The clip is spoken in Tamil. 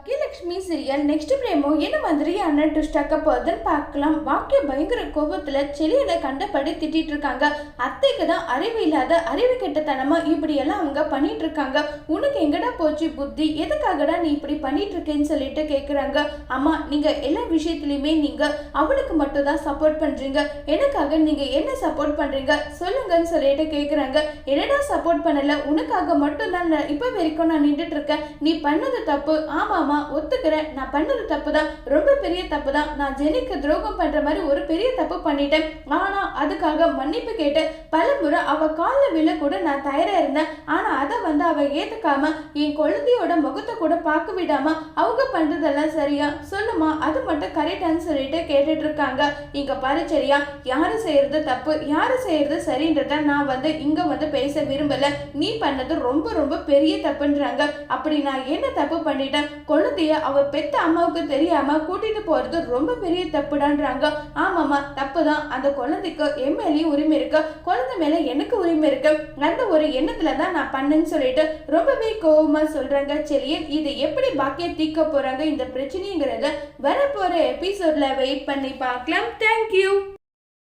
Aquí பாக்கியலட்சுமி சீரியல் நெக்ஸ்ட் பிரேமோ என்ன மாதிரியான ட்விஸ்டாக்க போகுதுன்னு பார்க்கலாம். வாக்கிய பயங்கர கோபத்துல செலியனை கண்டபடி திட்டிட்டு இருக்காங்க. அத்தைக்கு தான் அறிவு இல்லாத அறிவு கெட்டத்தனமா இப்படி எல்லாம் அவங்க பண்ணிட்டு இருக்காங்க. உனக்கு எங்கடா போச்சு புத்தி? எதுக்காகடா நீ இப்படி பண்ணிட்டு இருக்கேன்னு சொல்லிட்டு கேட்குறாங்க அம்மா நீங்க எல்லா விஷயத்துலையுமே நீங்க அவளுக்கு மட்டும் தான் சப்போர்ட் பண்றீங்க. எனக்காக நீங்க என்ன சப்போர்ட் பண்றீங்க? சொல்லுங்கன்னு சொல்லிட்டு கேட்குறாங்க என்னடா சப்போர்ட் பண்ணல? உனக்காக மட்டும் தான் நான் வரைக்கும் நான் நின்றுட்டு இருக்கேன். நீ பண்ணது தப்பு. ஆமாமா ஒத்துக்கிறேன். நான் பண்ணது தப்பு தான் ரொம்ப பெரிய தப்பு தான் நான் ஜெனிக்கு துரோகம் பண்ணுற மாதிரி ஒரு பெரிய தப்பு பண்ணிட்டேன். ஆனால் அதுக்காக மன்னிப்பு கேட்டு பல முறை அவள் காலில் விழ கூட நான் தயாராக இருந்தேன். ஆனால் அதை வந்து அவள் ஏற்றுக்காமல் என் குழந்தையோட முகத்தை கூட பார்க்க விடாம அவங்க பண்ணுறதெல்லாம் சரியா? சொல்லுமா அது மட்டும் கரெக்டான்னு சொல்லிட்டு கேட்டுட்டு இருக்காங்க. இங்கே பாரு சரியா யார் செய்கிறது தப்பு யார் செய்கிறது சரின்றத நான் வந்து இங்கே வந்து பேச விரும்பல. நீ பண்ணது ரொம்ப ரொம்ப பெரிய தப்புன்றாங்க. அப்படி நான் என்ன தப்பு பண்ணிட்டேன்? குழந்தைய அவ பெத்த அம்மாவுக்கு தெரியாம கூட்டிட்டு போறது ரொம்ப பெரிய தப்புடான்றாங்க. ஆமாமா தப்பு தான் அந்த குழந்தைக்கு என் மேலேயும் உரிமை இருக்கு. குழந்தை மேல எனக்கு உரிமை இருக்கு. அந்த ஒரு எண்ணத்துல தான் நான் பண்ணேன்னு சொல்லிட்டு ரொம்பவே கோபமா சொல்றாங்க செலியன் இது எப்படி பாக்கிய தீக்க போறாங்க இந்த பிரச்சனைங்கிறத வரப்போற எபிசோட்ல வெயிட் பண்ணி பார்க்கலாம். தேங்க்யூ